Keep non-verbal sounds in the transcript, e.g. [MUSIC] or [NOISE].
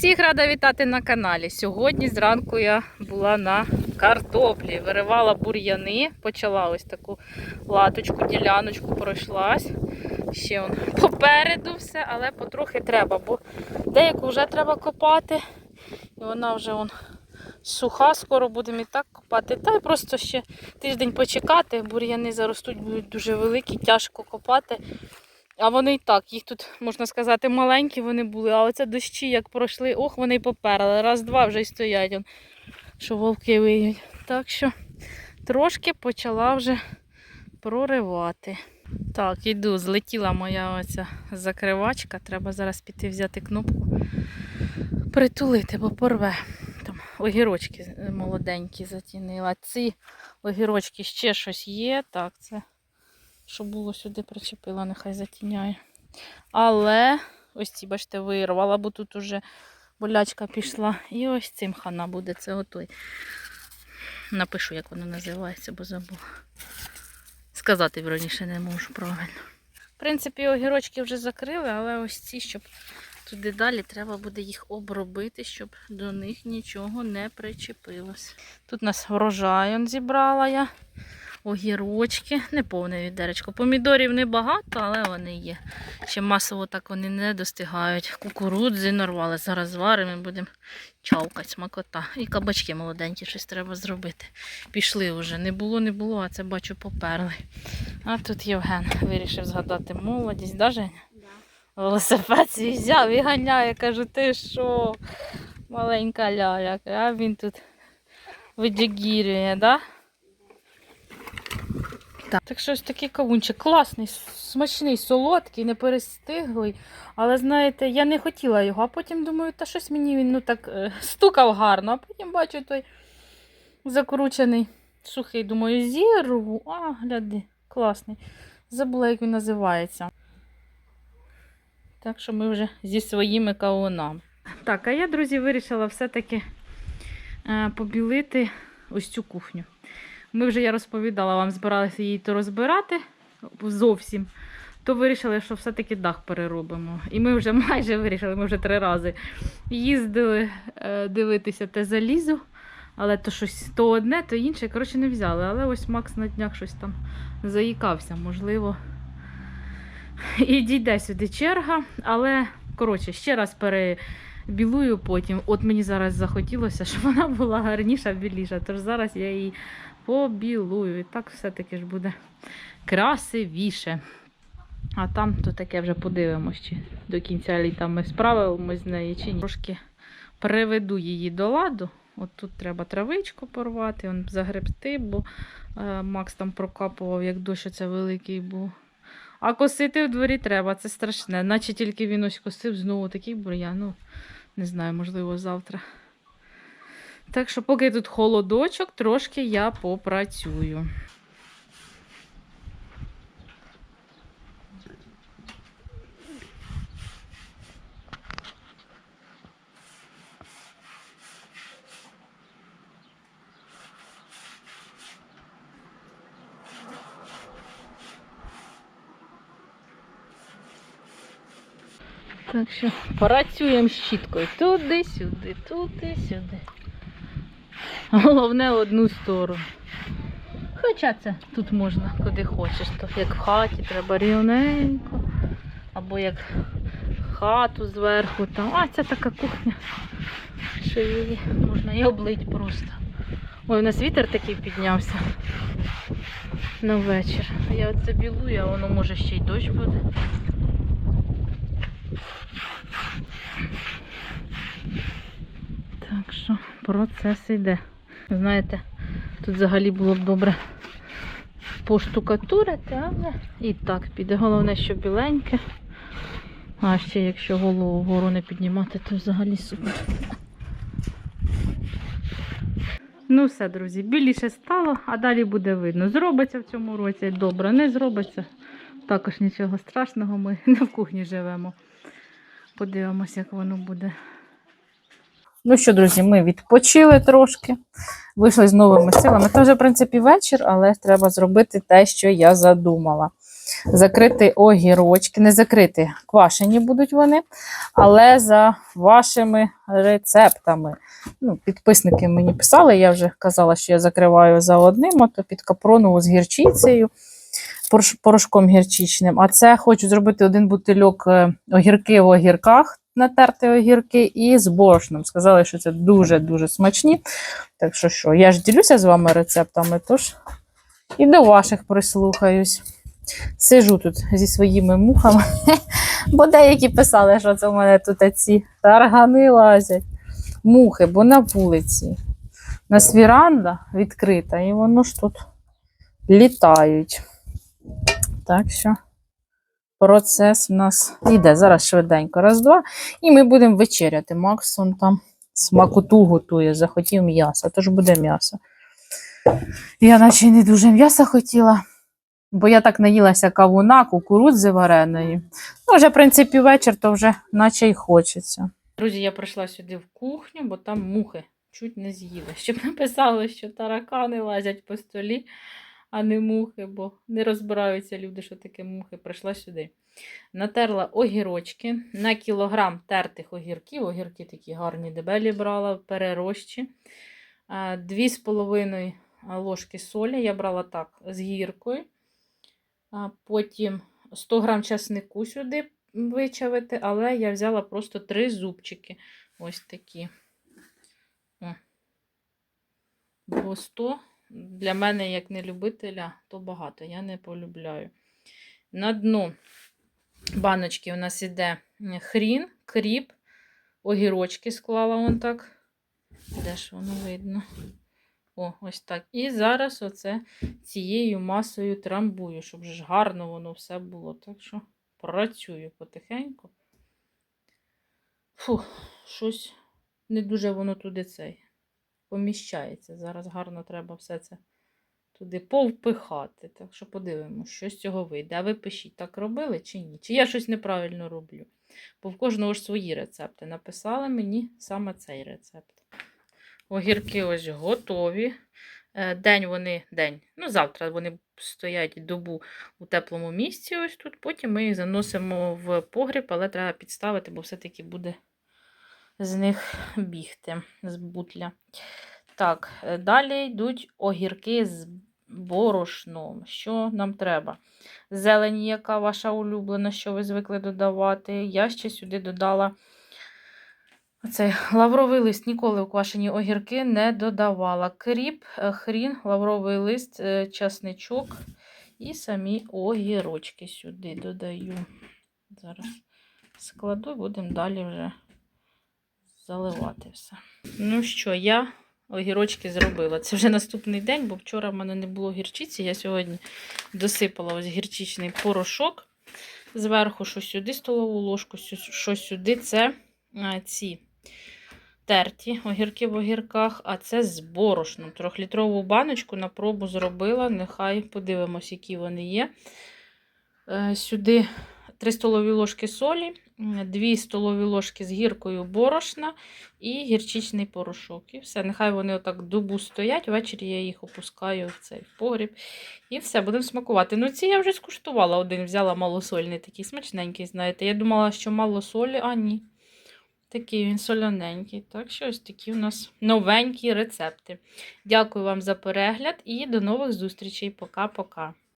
Всіх рада вітати на каналі. Сьогодні зранку я була на картоплі, виривала бур'яни, почала ось таку латочку, діляночку пройшлась. Ще он попереду все, але потрохи треба, бо деяку вже треба копати. І вона вже он суха, скоро будемо і так копати. Та й просто ще тиждень почекати, бур'яни заростуть, будуть дуже великі, тяжко копати. А вони і так, їх тут, можна сказати, маленькі вони були, а оце дощі як пройшли, ох, вони й поперли. Раз-два вже й стоять, он, що вовки виють. Так що трошки почала вже проривати. Так, іду, злетіла моя оця закривачка. Треба зараз піти взяти кнопку, притулити, бо порве. Там огірочки молоденькі затінила. Ці огірочки ще щось є. Так, це що було сюди причепила, нехай затіняє. Але ось ці, бачите, вирвала, бо тут уже болячка пішла. І ось цим хана буде, це отой. Напишу, як воно називається, бо забула. Сказати вірніше не можу правильно. В принципі, огірочки вже закрили, але ось ці, щоб туди далі, треба буде їх обробити, щоб до них нічого не причепилось. Тут у нас врожай зібрала я огірочки, не повне відеречко. Помідорів небагато, але вони є. Ще масово так вони не достигають. Кукурудзи нарвали. Зараз зваримо будемо чавкати, смакота. І кабачки молоденькі, щось треба зробити. Пішли вже. Не було, не було, а це бачу поперли. А тут Євген вирішив згадати молодість. Да, Женя? Велосипед свій взяв і ганяє. Кажу, ти що, маленька ляля. А він тут видягірює, да? Так. так що ось такий кавунчик класний, смачний, солодкий, не перестиглий. Але знаєте, я не хотіла його, а потім думаю, та щось мені він ну так е, стукав гарно, а потім бачу той закручений, сухий. Думаю, зірву. А, гляди, класний. Забула, як він називається. Так що ми вже зі своїми кавунами. Так, а я, друзі, вирішила все-таки е, побілити ось цю кухню. Ми вже, я розповідала, вам збиралися її то розбирати зовсім, то вирішили, що все-таки дах переробимо. І ми вже [LAUGHS] майже вирішили, ми вже три рази їздили е, дивитися те залізо, але то щось то одне, то інше. Коротше, не взяли. Але ось Макс на днях щось там заїкався, можливо. І дійде сюди черга, але, коротше, ще раз перебілую потім. От мені зараз захотілося, щоб вона була гарніша, біліша. Тож зараз я її побілую. І так все-таки ж буде красивіше. А там то таке вже подивимось, чи до кінця літа ми справимось з нею чи ні. Трошки приведу її до ладу. От тут треба травичку порвати, загребти, бо е, Макс там прокапував, як дощ це великий був. А косити в дворі треба, це страшне. Наче тільки він ось косив знову такий бур'ян. Ну, не знаю, можливо, завтра. Так що, поки тут холодочок, трошки я попрацюю. Так що працюємо щіткою туди-сюди, туди-сюди. Головне одну сторону. Хоча це тут можна куди хочеш, то як в хаті треба рівненько. Або як хату зверху там. А це така кухня, що її можна і облить просто. Ой, у нас вітер такий піднявся на вечір. Я оце білую, а воно може ще й дощ буде. Так що процес йде. Знаєте, тут взагалі було б добре поштукатурити, але і так піде. Головне, що біленьке. А ще якщо голову вгору не піднімати, то взагалі супер. Ну все, друзі, біліше стало, а далі буде видно. Зробиться в цьому році добре, не зробиться. Також нічого страшного, ми [LAUGHS] не в кухні живемо. Подивимося, як воно буде. Ну що, друзі, ми відпочили трошки, вийшли з новими силами. Це вже, в принципі, вечір, але треба зробити те, що я задумала. закрити огірочки. Не закриті, квашені будуть вони, але за вашими рецептами. Ну, підписники мені писали, я вже казала, що я закриваю за одним, а то під капронову з гірчицею, порошком гірчичним. А це хочу зробити один бутильок е, огірки в огірках, натерти огірки, і з борошном. Сказали, що це дуже-дуже смачні. Так що що, я ж ділюся з вами рецептами, тож і до ваших прислухаюсь. Сижу тут зі своїми мухами, [LAUGHS] бо деякі писали, що це в мене тут ці таргани лазять. Мухи, бо на вулиці. У нас віранда відкрита, і воно ж тут літають. Так що процес у нас йде. Зараз швиденько. Раз, два. І ми будемо вечеряти. Макс он там смакоту готує, захотів м'яса, тож буде м'ясо. Я наче не дуже м'яса хотіла, бо я так наїлася кавуна, кукурудзи вареної. Ну, вже, в принципі, вечір, то вже наче й хочеться. Друзі, я прийшла сюди в кухню, бо там мухи чуть не з'їли. Щоб написали, що таракани лазять по столі, а не мухи, бо не розбираються люди, що таке мухи. Прийшла сюди. Натерла огірочки на кілограм тертих огірків. Огірки такі гарні дебелі брала, перерощі. А, Дві з половиною ложки солі я брала так з гіркою. Потім 100 грам часнику сюди вичавити, але я взяла просто три зубчики. Ось такі. О. Бо 100 для мене, як не любителя, то багато. Я не полюбляю. На дно баночки у нас іде хрін, кріп, огірочки склала вон так. Де ж воно видно? О, ось так. І зараз оце цією масою трамбую, щоб ж гарно воно все було. Так що працюю потихеньку. Фу, щось не дуже воно туди цей поміщається. Зараз гарно треба все це туди повпихати. Так що подивимося, що з цього вийде. А ви пишіть, так робили чи ні? Чи я щось неправильно роблю? Бо в кожного ж свої рецепти. Написали мені саме цей рецепт. Огірки ось готові. Е, День вони, день, ну завтра вони стоять добу у теплому місці. Ось тут. Потім ми їх заносимо в погріб, але треба підставити, бо все-таки буде з них бігти з бутля. Так, е, далі йдуть огірки з борошном. Що нам треба? Зелень, яка ваша улюблена, що ви звикли додавати. Я ще сюди додала оцей лавровий лист. Ніколи в квашені огірки не додавала. Кріп, е, хрін, лавровий лист, е, часничок і самі огірочки сюди додаю. Зараз складу, будемо далі вже заливати все. Ну що, я огірочки зробила. Це вже наступний день, бо вчора в мене не було гірчиці. Я сьогодні досипала ось гірчичний порошок. Зверху, що сюди столову ложку, що сюди це ці терті огірки в огірках, а це з борошном. Трьохлітрову баночку на пробу зробила. Нехай подивимось, які вони є. Е, Сюди 3 столові ложки солі, 2 столові ложки з гіркою борошна і гірчичний порошок. І все, нехай вони отак добу стоять. Ввечері я їх опускаю в цей погріб. І все, будемо смакувати. Ну, ці я вже скуштувала один, взяла малосольний, такий смачненький, знаєте. Я думала, що мало солі, а ні. Такий він соляненький. Так що ось такі у нас новенькі рецепти. Дякую вам за перегляд і до нових зустрічей. Пока-пока.